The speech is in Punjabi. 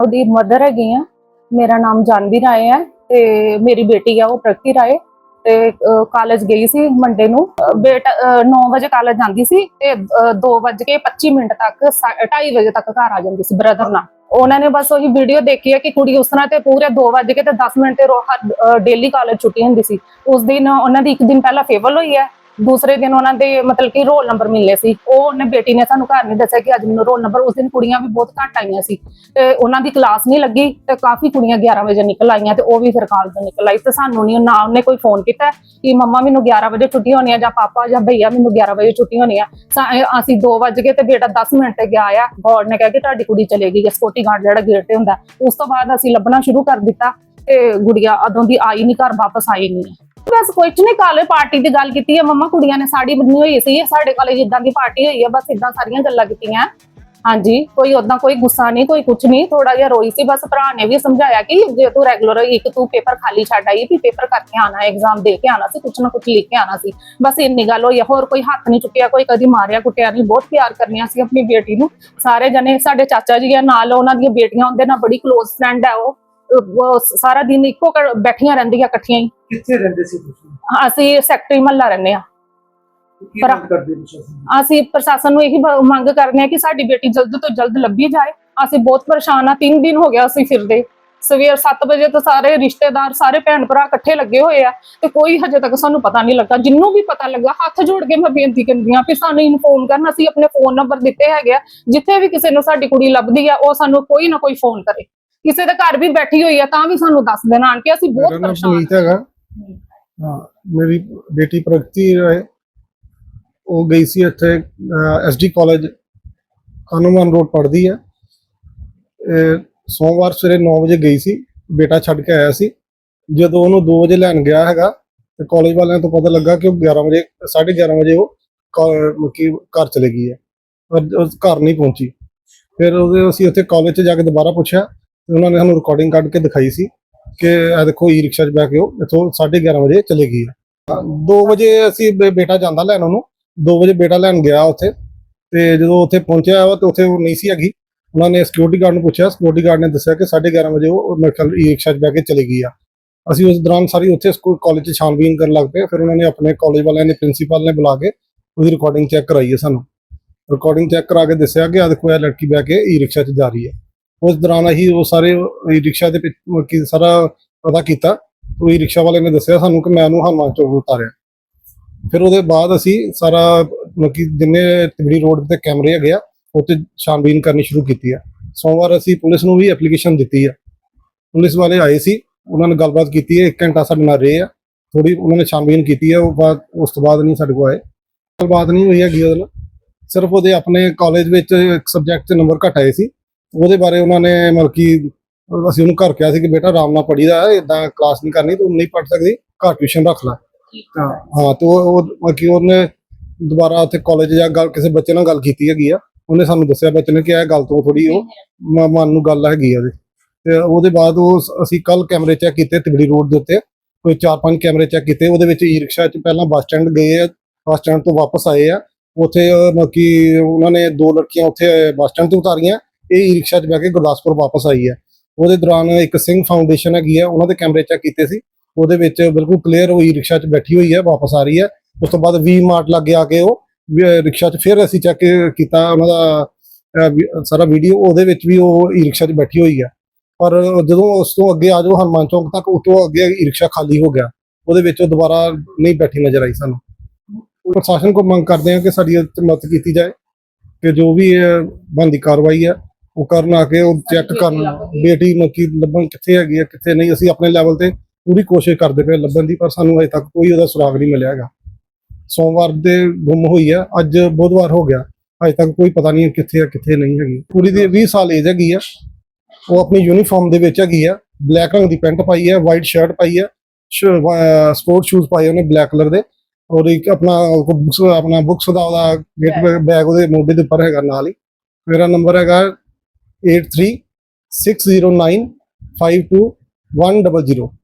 ਉਹਦੀ ਮਦਰ ਹੈਗੀ ਆ, ਮੇਰਾ ਨਾਮ ਜਾਨਵੀ ਰਾਏ ਹੈ ਤੇ ਮੇਰੀ ਬੇਟੀ ਆ ਉਹ ਪ੍ਰਗਤੀ ਰਾਏ ਤੇ ਕਾਲਜ ਗਈ ਸੀ ਮੰਡੇ ਨੂੰ। ਬੇਟਾ 9 ਵਜੇ ਕਾਲਜ ਜਾਂਦੀ ਸੀ ਤੇ 2:25 ਮਿੰਟ ਤੱਕ 2:30 ਵਜੇ ਤੱਕ ਘਰ ਆ ਜਾਂਦੀ ਸੀ ਬ੍ਰਦਰ ਨਾਲ। ਉਹਨਾਂ ਨੇ ਬਸ ਉਹੀ ਵੀਡੀਓ ਦੇਖੀ ਹੈ ਕਿ ਕੁੜੀ ਉਸ ਤਰ੍ਹਾਂ ਤੇ ਪੂਰੇ 2 ਵਜੇ ਕੇ ਤੇ 10 ਮਿੰਟ ਤੇ ਡੇਲੀ ਕਾਲਜ ਛੁੱਟੀ ਹੁੰਦੀ ਸੀ। ਉਸ ਦਿਨ ਉਹਨਾਂ ਦੀ ਇੱਕ ਦਿਨ ਪਹਿਲਾਂ ਫੇਵਲ ਹੋਈ ਹੈ ਦੂਸਰੇ ਦਿਨ ਉਹਨਾਂ ਦੇ ਮਤਲਬ ਕਿ ਰੋਲ ਨੰਬਰ ਮਿਲਨੇ ਸੀ। ਉਹ ਉਹਨੇ ਬੇਟੀ ਨੇ ਸਾਨੂੰ ਘਰ ਨਹੀਂ ਦੱਸਿਆ ਕਿ ਅੱਜ ਮੈਨੂੰ ਰੋਲ ਨੰਬਰ, ਉਸ ਦਿਨ ਕੁੜੀਆਂ ਵੀ ਬਹੁਤ ਘੱਟ ਆਈਆਂ ਸੀ। ਤੇ ਉਹਨਾਂ ਦੀ ਕਲਾਸ ਨਹੀਂ ਲੱਗੀ ਤੇ ਕਾਫੀ ਕੁੜੀਆਂ 11 ਵਜੇ ਨਿਕਲ ਆਈਆਂ ਤੇ ਉਹ ਵੀ ਫਿਰ ਕਾਲਜ ਨਿਕਲ ਆਈ ਤੇ ਸਾਨੂੰ ਨਹੀਂ, ਨਾ ਉਹਨੇ ਕੋਈ ਫੋਨ ਕੀਤਾ ਕਿ ਮੰਮਾ ਮੈਨੂੰ 11 ਵਜੇ ਛੁੱਟੀ ਹੋਣੀ ਆ ਜਾਂ ਪਾਪਾ ਜਾਂ ਭਈਆ ਮੈਨੂੰ 11 ਵਜੇ ਛੁੱਟੀ ਹੋਣੀ ਆ। ਅਸੀਂ 2 ਵਜ ਗਏ ਤੇ ਬੇਟਾ 10 ਮਿੰਟ ਤੇ ਗਿਆ ਆ। ਗੌਡ ਨੇ ਕਿਹਾ ਕਿ ਤੁਹਾਡੀ ਕੁੜੀ ਚਲੇ ਗਈ ਚਲੇਗੀ ਸਕਿਉਰਟੀ ਗਾਰਡ ਜਿਹੜਾ ਗੇਟ ਤੇ ਹੁੰਦਾ। ਉਸ ਤੋਂ ਬਾਅਦ ਅਸੀਂ ਲੱਭਣਾ ਸ਼ੁਰੂ ਕਰ ਦਿੱਤਾ। ਗੁੜੀਆ ਅਦੋਂ ਦੀ ਆਈ ਨਹੀਂ ਘਰ ਵਾਪਸ ਆਈ ਨਹੀਂ ਬਸ ਕੁਝ ਨਹੀਂ ਕਾਲੇ ਪਾਰਟੀ ਦੀ ਗੱਲ ਕੀਤੀ ਹੈ ਮੰਮਾ ਕੁੜੀਆਂ ਨੇ ਸਾੜੀ ਬੰਨੀ ਹੋਈ ਸੀ ਸਾਡੇ ਕਾਲਜ ਇਦਾਂ ਦੀ ਪਾਰਟੀ ਹੋਈ ਹੈ ਬਸ ਇਦਾਂ ਸਾਰੀਆਂ ਗੱਲਾਂ ਕੀਤੀਆਂ। ਹਾਂਜੀ ਕੋਈ ਉਦਾਂ ਕੋਈ ਗੁੱਸਾ ਨਹੀਂ ਕੋਈ ਕੁਝ ਨਹੀਂ ਥੋੜਾ ਜਿਹਾ ਰੋਈ ਸੀ ਬਸ ਭਰਾ ਨੇ ਵੀ ਸਮਝਾਇਆ ਕਿ ਜੇ ਤੂੰ ਰੈਗੂਲਰ ਇੱਕ ਤੂੰ ਪੇਪਰ ਖਾਲੀ ਛੱਡ ਆਈ ਵੀ ਪੇਪਰ ਕਰਕੇ ਆਣਾ ਐਗਜ਼ਾਮ ਦੇ ਕੇ ਆਣਾ ਸੀ ਕੁਝ ਨਾ ਕੁਝ ਲਿਖ ਕੇ ਆਣਾ ਸੀ। ਬਸ ਇੰਨੀ ਗੱਲ ਹੋਈ ਹੈ, ਹੋਰ ਕੋਈ ਹੱਥ ਨਹੀਂ ਚੁੱਕਿਆ ਕੋਈ ਕਦੀ ਮਾਰਿਆ ਕੁੱਟਿਆ ਨਹੀਂ ਬਹੁਤ ਪਿਆਰ ਕਰਨੀਆਂ ਸੀ ਆਪਣੀ ਬੇਟੀ ਨੂੰ। ਸਾਰੇ ਜਣੇ ਸਾਡੇ ਚਾਚਾ ਜੀ ਆ ਨਾਲ ਉਹਨਾਂ ਦੀਆਂ ਬੇਟੀਆਂ ਉਹਦੇ ਨਾਲ ਬੜੀ ক্লোਜ਼ ਫਰੈਂਡ ਹੈ ਉਹ ਉਹ। ਸਾਰਾ ਦਿਨ ਇੱਕੋ ਘਰ ਬੈਠੀਆਂ ਰਹਿੰਦੀਆਂ ਇਕੱਠੀਆਂ ਹੀ। ਕਿੱਥੇ ਰਹਿੰਦੇ ਸੀ ਤੁਸੀਂ? ਅਸੀਂ ਸੈਕਟਰੀ ਮਹੱਲਾ ਰਹਿੰਦੇ ਆ ਕੀ ਪਰ- ਮੰਗ ਕਰਦੇ ਅਸੀਂ ਪ੍ਰਸ਼ਾਸਨ ਨੂੰ ਇਹੀ ਬ- ਮੰਗ ਕਰਨੇ ਆ ਕਿ ਸਾਡੀ ਬੇਟੀ ਜਲਦ ਤੋਂ ਜਲਦ ਲੱਭੀ ਜਾਏ। ਅਸੀਂ ਬਹੁਤ ਪਰੇਸ਼ਾਨ ਆ 3 ਦਿਨ ਹੋ ਗਿਆ ਅਸੀਂ ਫਿਰਦੇ। ਸਵੇਰ 7 ਵਜੇ ਤੋਂ ਸਾਰੇ ਰਿਸ਼ਤੇਦਾਰ ਸਾਰੇ ਭੈਣ ਭਰਾ ਇਕੱਠੇ ਲੱਗੇ ਹੋਏ ਆ ਤੇ ਕੋਈ ਹਜੇ ਤੱਕ ਸਾਨੂੰ ਪਤਾ ਨਹੀਂ ਲੱਗਾ। ਜਿੰਨੂੰ ਵੀ ਪਤਾ ਲੱਗਾ ਹੱਥ ਜੋੜ ਕੇ ਮੈਂ ਬੇਨਤੀ ਕਰਦੀ ਆ ਕਿ ਸਾਨੂੰ ਇਨਫੋਰਮ ਕਰਨ। ਅਸੀਂ ਆਪਣੇ ਫੋਨ ਨੰਬਰ ਦਿੱਤੇ ਹੈਗੇ ਆ। ਜਿੱਥੇ ਵੀ ਕਿਸੇ ਨੂੰ ਸਾਡੀ ਕੁੜੀ ਲੱਭਦੀ ਆ ਉਹ ਸਾਨੂੰ ਕੋਈ ਨਾ ਕੋਈ ਫੋਨ ਕਰੇ। ਕਿਸੇ ਦੇ ਘਰ ਵੀ ਬੈਠੀ ਹੋਈ ਆ ਤਾਂ ਵੀ ਸਾਨੂੰ ਦੱਸ ਦੇਣ ਆਣ ਕੇ ਅਸੀਂ ਬਹੁਤ ਪਰੇਸ਼ਾਨ ਹੈਗਾ। ਹਾਂ ਮੇਰੀ ਬੇਟੀ ਪ੍ਰਗਤੀ ਹੈ ਉਹ ਗਈ ਸੀ ਇੱਥੇ ਐਸਡੀ ਕਾਲਜ ਕਾਨੂੰਨ ਰੋਡ ਪੜ੍ਹਦੀ ਹੈ ਸੋਮਵਾਰ ਸਵੇਰੇ 9 ਵਜੇ ਗਈ ਸੀ ਬੇਟਾ ਛੱਡ ਕੇ ਆਇਆ ਸੀ। ਜਦੋਂ ਉਹਨੂੰ 2 ਵਜੇ ਲੈਣ ਗਿਆ ਹੈਗਾ ਤੇ ਕਾਲਜ ਵਾਲਿਆਂ ਤੋਂ ਪਤਾ ਲੱਗਾ ਕਿ ਉਹ 11 ਵਜੇ 11:30 ਵਜੇ ਉਹ ਕਾ- ਘਰ ਚਲੇ ਗਈ ਹੈ ਪਰ ਘਰ ਨਹੀਂ ਪਹੁੰਚੀ। ਫਿਰ ਉਹਦੇ ਅਸੀਂ ਉੱਥੇ ਕਾਲਜ 'ਚ ਜਾ ਕੇ ਦੁਬਾਰਾ ਪੁੱਛਿਆ ਉਹਨਾਂ ਨੇ ਸਾਨੂੰ ਰਿਕਾਰਡਿੰਗ ਕੱਢ ਕੇ ਦਿਖਾਈ ਸੀ ਕਿ ਇਹ ਦੇਖੋ ਈ ਰਿਕਸ਼ਾ 'ਚ ਬਹਿ ਕੇ ਉਹ ਇੱਥੋਂ 11:30 ਵਜੇ ਚਲੇ ਗਈ ਹੈ। 2 ਵਜੇ ਅਸੀਂ ਬੇ- ਬੇਟਾ ਜਾਂਦਾ ਲੈਣ ਉਹਨੂੰ 2 ਵਜੇ ਬੇਟਾ ਲੈਣ ਗਿਆ ਉੱਥੇ ਤੇ ਜਦੋਂ ਉੱਥੇ ਪਹੁੰਚਿਆ ਉਹ ਤੇ ਉੱਥੇ ਉਹ ਨਹੀਂ ਸੀ ਹੈਗੀ, ਉਹਨਾਂ ਨੇ ਸਿਕਿਉਰਿਟੀ ਗਾਰਡ ਨੂੰ ਪੁੱਛਿਆ ਸਿਕਿਉਰਿਟੀ ਗਾਰਡ ਨੇ ਦੱਸਿਆ ਕਿ 11:30 ਵਜੇ ਉਹ ਮੇਰੇ ਖਿਆਲ ਈ ਰਿਕਸ਼ਾ 'ਚ ਬਹਿ ਕੇ ਚਲੇ ਗਈ ਆ। ਅਸੀਂ ਉਸ ਦੌਰਾਨ ਸਾਰੀ ਉੱਥੇ ਸਕੂਲ ਕਾਲਜ 'ਚ ਛਾਣਬੀਨ ਕਰਨ ਲੱਗ ਪਏ, ਫਿਰ ਉਹਨਾਂ ਨੇ ਆਪਣੇ ਕਾਲਜ ਵਾਲਿਆਂ ਨੇ ਪ੍ਰਿੰਸੀਪਲ ਨੇ ਬੁਲਾ ਕੇ ਉਹਦੀ ਰਿਕਾਰਡਿੰਗ ਚੈੱਕ ਕਰਾਈ ਹੈ ਸਾਨੂੰ। ਰਿਕਾਰਡਿੰਗ ਚੈੱਕ ਕਰਾ ਕੇ ਦੱਸਿਆ ਕਿ ਆ ਦੇਖੋ ਇਹ ਲੜਕੀ ਬਹਿ ਕੇ ਈ ਰਿਕਸ਼ਾ 'ਚ ਜਾ ਰਹੀ ਹੈ। ਉਸ ਦੌਰਾਨ ਅਸੀਂ ਉਹ ਸਾਰੇ ਈ ਰਿਕਸ਼ਾ ਦੇ ਪਿੱਛ- ਮਤਲਬ ਕਿ ਸਾਰਾ ਪਤਾ ਕੀਤਾ। ਉਹ ਈ ਰਿਕਸ਼ਾ ਵਾਲੇ ਨੇ ਦੱਸਿਆ ਸਾਨੂੰ ਕਿ ਮੈਂ ਉਹਨੂੰ ਹਨੂੰਮਾਨ ਚੌਕ ਉਤਾਰਿਆ। ਫਿਰ ਉਹਦੇ ਬਾਅਦ ਅਸੀਂ ਸਾਰਾ, ਮਤਲਬ ਕਿ ਜਿੰਨੇ ਤਿਬੜੀ ਰੋਡ ਤੇ ਕੈਮਰੇ ਹੈਗੇ ਆ ਉੱਤੇ ਛਾਨਬੀਨ ਕਰਨੀ ਸ਼ੁਰੂ ਕੀਤੀ ਆ। ਸੋਮਵਾਰ ਅਸੀਂ ਪੁਲਿਸ ਨੂੰ ਵੀ ਐਪਲੀਕੇਸ਼ਨ ਦਿੱਤੀ ਆ। ਪੁਲਿਸ ਵਾਲੇ ਆਏ ਸੀ, ਉਹਨਾਂ ਨੇ ਗੱਲਬਾਤ ਕੀਤੀ ਹੈ ਇੱਕ ਘੰਟਾ ਸਾਡੇ ਨਾਲ ਰਹੇ ਆ। ਥੋੜੀ ਉਹਨਾਂ ਨੇ ਛਾਨਬੀਨ ਕੀਤੀ ਹੈ ਉਹ ਬਾਅਦ, ਉਸ ਤੋਂ ਬਾਅਦ ਨਹੀਂ ਸਾਡੇ ਕੋਲ ਆਏ। ਗੱਲਬਾਤ ਨਹੀਂ ਹੋਈ ਹੈਗੀ ਉਹਦੇ ਨਾਲ। ਸਿਰਫ ਉਹਦੇ ਆਪਣੇ ਕਾਲਜ ਵਿੱਚ ਇੱਕ ਸਬਜੈਕਟ 'ਚ ਨੰਬਰ ਘੱਟ ਆਏ ਸੀ। ਉਹਦੇ ਬਾਰੇ ਉਹਨਾਂ ਨੇ ਮਤਲਬ ਕਿ ਅਸੀਂ ਉਹਨੂੰ ਘਰ ਕਿਹਾ ਸੀ ਕਿ ਬੇਟਾ ਆਰਾਮ ਨਾਲ ਪੜੀਦਾ ਇਦਾਂ ਕਲਾਸ ਨਹੀਂ ਕਰਨੀ ਤੂੰ ਨਹੀਂ ਪੜ ਸਕਦੀ ਘਰ ਟਿਊਸ਼ਨ ਰੱਖ ਲੈ। ਹਾਂ। ਤੇ ਉਹ ਉਹ ਮਤਲਬ ਕਿ ਉਹਨੇ ਦੁਬਾਰਾ ਉੱਥੇ ਕਾਲਜ ਜਾਂ ਗੱਲ ਕਿਸੇ ਬੱਚੇ ਨਾਲ ਗੱਲ ਕੀਤੀ ਹੈਗੀ ਆ। ਉਹਨੇ ਸਾਨੂੰ ਦੱਸਿਆ ਬੱਚੇ ਨੇ ਕਿ ਇਹ ਗੱਲ ਤੋਂ ਥੋੜੀ ਉਹ ਮਨ ਨੂੰ ਗੱਲ ਹੈਗੀ ਆ ਤੇ ਉਹਦੇ ਬਾਅਦ ਉਹ ਅਸੀਂ ਕੱਲ ਕੈਮਰੇ ਚੈੱਕ ਕੀਤੇ ਤਿਬੜੀ ਰੋਡ ਦੇ ਉੱਤੇ। ਕੋਈ 4-5 ਕੈਮਰੇ ਚੈੱਕ ਕੀਤੇ। ਉਹਦੇ ਵਿੱਚ ਈ ਰਿਕਸ਼ਾ 'ਚ ਪਹਿਲਾਂ ਬੱਸ ਸਟੈਂਡ ਗਏ ਆ ਬੱਸ ਸਟੈਂਡ ਤੋਂ ਵਾਪਸ ਆਏ ਆ। ਉੱਥੇ ਮਤਲਬ ਕਿ ਉਹਨਾਂ ਨੇ ਦੋ ਲੜਕੀਆਂ ਉੱਥੇ ਬੱਸ ਸਟੈਂਡ ਤੇ ਉਤਾਰੀਆਂ। ਇਹ ਈ ਰਿਕਸ਼ਾ 'ਚ ਬਹਿ ਕੇ ਗੁਰਦਾਸਪੁਰ ਵਾਪਸ ਆਈ ਹੈ। ਉਹਦੇ ਦੌਰਾਨ ਇੱਕ ਸਿੰਘ ਫਾਊਂਡੇਸ਼ਨ ਹੈਗੀ ਹੈ, ਉਹਨਾਂ ਦੇ ਕੈਮਰੇ ਚੈੱਕ ਕੀਤੇ ਸੀ। ਉਹਦੇ ਵਿੱਚ ਬਿਲਕੁਲ ਕਲੀਅਰ ਹੋਈ ਰਿਕਸ਼ਾ 'ਚ ਬੈਠੀ ਹੋਈ ਹੈ, ਵਾਪਸ ਆ ਰਹੀ ਹੈ। ਉਸ ਤੋਂ ਬਾਅਦ ਵੀ ਮਾਰਟ ਲੱਗੇ ਆ ਕੇ ਉਹ ਰਿਕਸ਼ਾ 'ਚ ਫਿਰ ਅਸੀਂ ਚੈੱਕ ਕੀਤਾ ਉਹਨਾਂ ਦਾ ਸਾਰਾ ਵੀਡੀਓ ਉਹਦੇ ਵਿੱਚ ਵੀ ਉਹ ਈ ਰਿਕਸ਼ਾ 'ਚ ਬੈਠੀ ਹੋਈ ਹੈ। ਪਰ ਜਦੋਂ ਉਸ ਤੋਂ ਅੱਗੇ ਆ ਜਾਓ, ਹਨੂੰਮਾਨ ਚੌਂਕ ਤੱਕ, ਉਸ ਅੱਗੇ ਈ ਰਿਕਸ਼ਾ ਖਾਲੀ ਹੋ ਗਿਆ। ਉਹਦੇ ਵਿੱਚ ਉਹ ਦੁਬਾਰਾ ਨਹੀਂ ਬੈਠੀ ਨਜ਼ਰ ਆਈ ਸਾਨੂੰ। ਪ੍ਰਸ਼ਾਸਨ ਕੋ ਮੰਗ ਕਰਦੇ ਹਾਂ ਕਿ ਸਾਡੀ ਮਦਦ ਕੀਤੀ ਜਾਏ, ਕਿ ਜੋ ਵੀ ਇਹ ਬਣਦੀ ਕਾਰਵਾਈ ਹੈ ਉਹ ਕਰਨ ਆ ਕੇ ਉਹ ਚੈੱਕ ਕਰਨ ਬੇਟੀ ਮੱਕੀ ਲੱਭਣ ਕਿੱਥੇ ਹੈਗੀ ਹੈ ਕਿੱਥੇ ਨਹੀਂ ਅਸੀਂ ਆਪਣੇ ਲੈਵਲ ਤੇ ਪੂਰੀ ਕੋਸ਼ਿਸ਼ ਕਰਦੇ ਪਏ ਲੱਭਣ ਦੀ ਪਰ ਸਾਨੂੰ ਅਜੇ ਤੱਕ ਕੋਈ ਉਹਦਾ ਸੁਰਾਗ ਨਹੀਂ ਮਿਲਿਆ ਹੈਗਾ। ਸੋਮਵਾਰ ਦੇ ਗੁੰਮ ਹੋਈ ਹੈ ਅੱਜ ਬੁੱਧਵਾਰ ਹੋ ਗਿਆ। ਅਜੇ ਤੱਕ ਕੋਈ ਪਤਾ ਨਹੀਂ ਕਿੱਥੇ ਹੈ ਕਿੱਥੇ ਨਹੀਂ ਹੈਗੀ। ਕੁੜੀ ਦੀ 20 ਸਾਲ ਏਜ ਹੈਗੀ ਆ। ਉਹ ਆਪਣੀ ਯੂਨੀਫਾਰਮ ਦੇ ਵਿੱਚ ਹੈਗੀ ਆ। ਬਲੈਕ ਰੰਗ ਦੀ ਪੈਂਟ ਪਾਈ ਹੈ ਵਾਈਟ ਸ਼ਰਟ ਪਾਈ ਹੈ ਸਪੋਰਟ ਸ਼ੂਜ਼ ਪਾਏ ਉਹਨੇ ਬਲੈਕ ਕਲਰ ਦੇ। ਔਰ ਇੱਕ ਆਪਣਾ ਬੁੱਕਸ ਆਪਣਾ ਬੁੱਕਸ ਦਾ ਉਹਦਾ ਬੈਗ ਉਹਦੇ ਮੋਢੇ ਦੇ ਉੱਪਰ ਹੈਗਾ ਨਾਲ ਹੀ। ਮੇਰਾ ਨੰਬਰ ਹੈਗਾ eight three six zero nine five two one double zero.